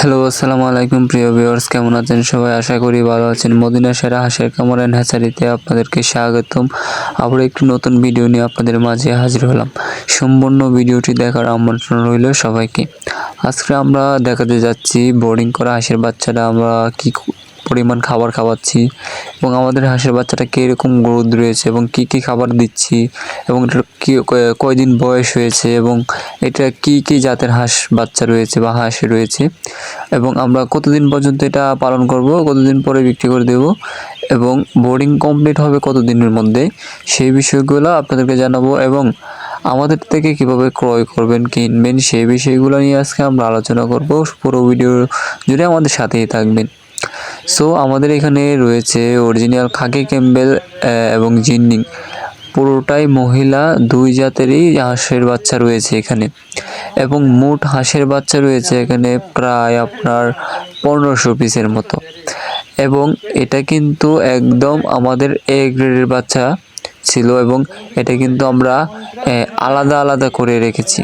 Hello, আসসালামু আলাইকুম প্রিয় ভিউয়ার্স, কেমন আছেন সবাই? আশা করি ভালো আছেন। মদিনা সেরা হাঁসের কামড় অ্যান্ড হাসারিতে আপনাদেরকে স্বাগতম। আবার একটি নতুন ভিডিও নিয়ে আপনাদের মাঝে হাজির হলাম। সম্পূর্ণ ভিডিওটি দেখার আমন্ত্রণ রইল সবাইকে। আজকে আমরা দেখাতে যাচ্ছি বোর্ডিং করা হাঁসের বাচ্চারা আমরা কি পরিমাণ খাবার খাওয়াচ্ছি এবং আমাদের হাঁসের বাচ্চাটা কীরকম গ্রোথ রয়েছে এবং কি কি খাবার দিচ্ছি এবং এটার কী কয়- কয়দিন বয়স হয়েছে এবং এটা কি কি জাতের হাঁস বাচ্চা রয়েছে বা হাঁস রয়েছে এবং আমরা কতদিন পর্যন্ত এটা পালন করব, কতদিন পরে বিক্রি করে দেব এবং বোর্ডিং কমপ্লিট হবে কতদিনের মধ্যে সেই বিষয়গুলো আপনাদেরকে জানাব এবং আমাদের থেকে কীভাবে ক্রয় করবেন কিনবেন সেই বিষয়গুলো নিয়ে আজকে আমরা আলোচনা করব। পুরো ভিডিও জুড়ে আমাদের সাথেই থাকবেন। সো আমাদের এখানে রয়েছে অরিজিনাল খাকি ক্যাম্বেল এবং জিন্নিং। পুরোটাই মহিলা, দুই জাতেরই হাঁসের বাচ্চা রয়েছে এখানে। এবং মোট হাঁসের বাচ্চা রয়েছে এখানে প্রায় আপনার পনেরোশো পিসের মতো। এবং এটা কিন্তু একদম আমাদের এ গ্রেডের বাচ্চা ছিল এবং এটা কিন্তু আমরা আলাদা আলাদা করে রেখেছি।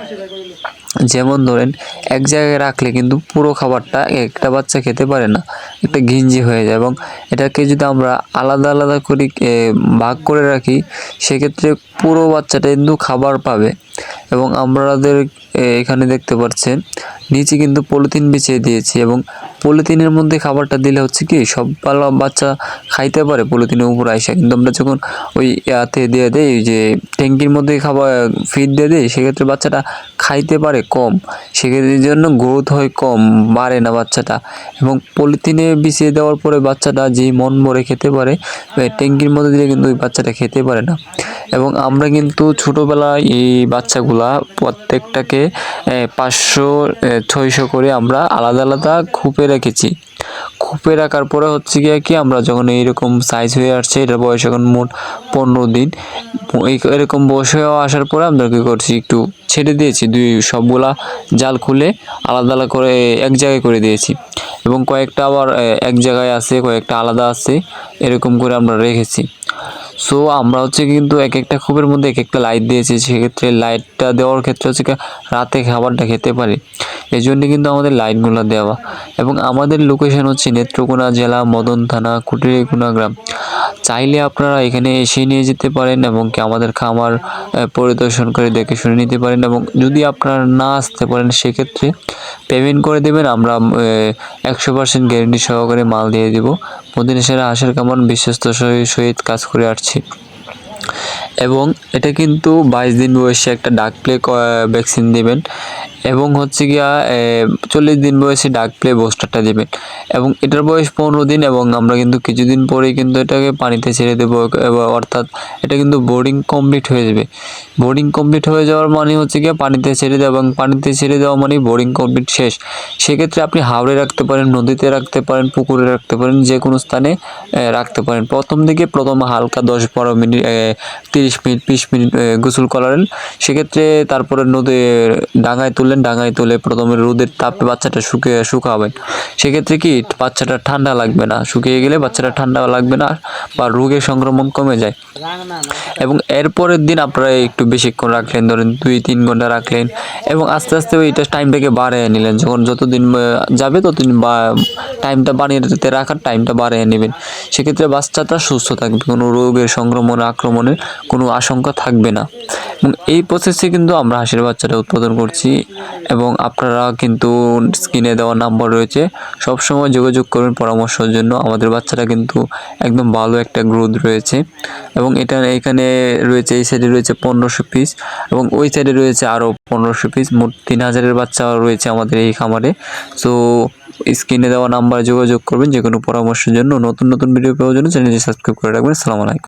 যেমন ধরেন, এক জায়গায় রাখলে কিন্তু পুরো খাবারটা একটা বাচ্চা খেতে পারে না, একটা ঘিঞ্জি হয়ে যায় এবং এটাকে যদি আমরা আলাদা আলাদা করে ভাগ করে রাখি, সেক্ষেত্রে পুরো বাচ্চাটা কিন্তু খাবার পাবে এবং আমাদের এখানে দেখতে পাচ্ছেন নিচে কিন্তু পলিথিন বিছিয়ে দিয়েছি এবং পলিথিনের মধ্যে খাবারটা দিলে হচ্ছে কি সব বাচ্চা খাইতে পারে পলিথিনের উপর আইসা। কিন্তু আমরা যখন ওই ইয়াতে দিয়ে দেই যে ট্যাঙ্কির মধ্যে খাবার ফিড দিয়ে দিই, সেক্ষেত্রে বাচ্চাটা খাইতে পারে কম। সেক্ষেত্রে জন্য গ্রোথ হয় কম, বাড়ে না বাচ্চাটা। এবং পলিথিনে বিছিয়ে দেওয়ার পরে বাচ্চাটা যেই মন ভরে খেতে পারে ট্যাঙ্কির মধ্যে দিলে কিন্তু ওই বাচ্চাটা খেতে পারে না। এবং আমরা কিন্তু ছোটোবেলায় এই বাচ্চাগুলা প্রত্যেকটাকে পাঁচশো ছয়শো করে আমরা আলাদা আলাদা খুপে রেখেছি। খুপে রাখার পরে হচ্ছে গিয়ে কি, আমরা যখন এইরকম সাইজ হয়ে আসছে, এটার বয়স এখন মোট পনেরো দিন এরকম বয়স হয়ে আসার পরে আমরা কী করছি, একটু ছেড়ে দিয়েছি, দুই সবগুলা জাল খুলে আলাদা আলাদা করে এক জায়গায় করে দিয়েছি। এবং কয়েকটা আবার এক জায়গায় আছে, কয়েকটা আলাদা আছে, এরকম করে আমরা রেখেছি। সো আমরা হচ্ছে কিন্তু এক একটা খুবের মধ্যে এক একটা লাইট দিয়েছি, সেক্ষেত্রে লাইটটা দেওয়ার ক্ষেত্রে হচ্ছে রাতে খাবারটা খেতে পারে। এই জন্য কিন্তু আমাদের লাইনগুলো দেওয়া। এবং আমাদের লোকেশন হচ্ছে নেত্রকোনা জেলা, মদন থানা কুটিরিকুনা গ্রাম। চাইলে আপনারা এখানে এসে নিয়ে যেতে পারেন এবং কি আমাদের খামার পরিদর্শন করে দেখে শুনে নিতে পারেন এবং যদি আপনারা না আসতে পারেন সেক্ষেত্রে পেমেন্ট করে দেবেন, আমরা একশো পার্সেন্ট গ্যারেন্টি সহকারে মাল দিয়ে দেবো। মদিনা সেরা হাঁসের কামান বিশ্বস্ত সহি- সহিত কাজ করে আসছি। এবং এটা কিন্তু বাইশ দিন বয়সে একটা ডাক প্লে ভ্যাকসিন দেবেন। এবং হচ্ছে গিয়া চল্লিশ দিন বয়সে ডাক প্লে বুস্টারটা দেবেন। এবং এটার বয়স পনেরো দিন এবং আমরা কিন্তু কিছুদিন পরেই কিন্তু এটাকে পানিতে ছেড়ে দেবো অর্থাৎ এটা কিন্তু বোর্ডিং কমপ্লিট হয়ে যাবে। বোর্ডিং কমপ্লিট হয়ে যাওয়ার মানে হচ্ছে গিয়ে পানিতে ছেড়ে দেওয়া এবং পানিতে ছেড়ে দেওয়া মানে বোর্ডিং কমপ্লিট শেষ। সেক্ষেত্রে আপনি হাওড়ে রাখতে পারেন, নদীতে রাখতে পারেন, পুকুরে রাখতে পারেন যে কোনো স্থানে রাখতে পারেন। প্রথম দিকে প্রথম হালকা দশ বারো মিনিট তিরিশ মিনিট, বিশ মিনিট গোসল করালেন। সেক্ষেত্রে তারপরে নদী ডাঙায় তুললেন ডাঙায় তুলে প্রথমে রোদের তাপে বাচ্চাটা শুকিয়ে শুকাবেন। সেক্ষেত্রে কি বাচ্চাটা ঠান্ডা লাগবে না? শুকিয়ে গেলে বাচ্চাটা ঠান্ডা লাগবে না বা রোগের সংক্রমণ কমে যায়। এবং এরপরের দিন আপনারা একটু বেশিক্ষণ রাখলেন, ধরেন দুই তিন ঘণ্টা রাখলেন এবং আস্তে আস্তে ওইটা টাইমটাকে বাড়িয়ে নিলেন। যখন যতদিন যাবে ততদিন বা, টাইমটা বাড়িয়ে রাখার টাইমটা বাড়িয়ে নেবেন। সেক্ষেত্রে বাচ্চাটা সুস্থ থাকবে, কোনো রোগের সংক্রমণ, আক্রমণের কোনো আশঙ্কা থাকবে না। এবং এই প্রসেসে কিন্তু আমরা হাঁসের বাচ্চাটা উৎপাদন করছি। এবং আপনারা কিন্তু স্ক্রিনে দেওয়া নাম্বার রয়েছে। সবসময় যোগাযোগ করবেন পরামর্শের জন্য। আমাদের বাচ্চারা কিন্তু একদম ভালো একটা গ্রোথ রয়েছে। এবং এটা এখানে রয়েছে, এই সাইডে রয়েছে পনেরোশো পিস এবং ওই সাইডে রয়েছে আরও পনেরোশো পিস মোট তিন হাজারের বাচ্চা রয়েছে আমাদের এই খামারে। সো স্ক্রিনে দেওয়া নাম্বারে যোগাযোগ করবেন যে কোনো পরামর্শের জন্য। নতুন নতুন ভিডিও পাওয়ার জন্য চ্যানেলটি সাবস্ক্রাইব করে রাখবেন। আলাইকুম।